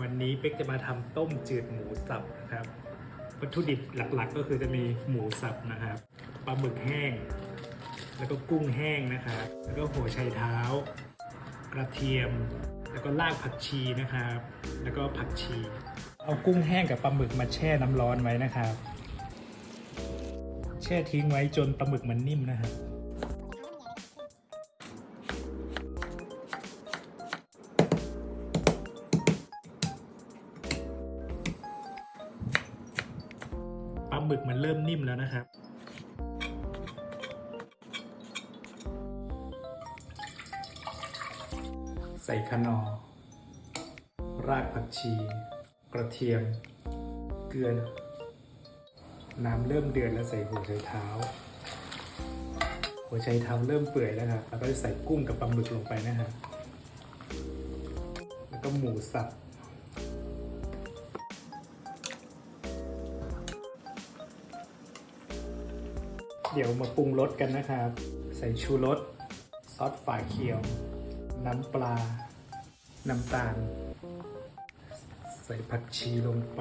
วันนี้เป๊กจะมาทำต้มจืดหมูสับนะครับ วัตถุดิบหลักๆ ก็คือจะมีหมูสับนะครับปลาหมึกแห้ง แล้วก็กุ้งแห้งนะครับ แล้วก็หัวไชเท้า กระเทียม แล้วก็รากผักชีนะครับ แล้วก็ผักชี เอากุ้งแห้งกับปลาหมึกมาแช่น้ำร้อนไว้นะครับ แช่ทิ้งไว้จนปลาหมึกมันนิ่มนะครับ ลาหมึกมันเริ่มนิ่มแล้วนะครับ ใส่คะนอร์รากผักชี กระเทียม เกลือ น้ำเริ่มเดือดแล้วใส่หัวไชเท้า หัวไชเท้าเริ่มเปื่อยแล้วครับ แล้วก็ใส่กุ้งกับปลาหมึกลงไปนะครับแล้วก็หมูสับ เดี๋ยวมาปรุงรสกันนะครับ ใส่ชูรสซอสฝาเขียว น้ำปลา น้ำตาล ใส่ผักชีลงไป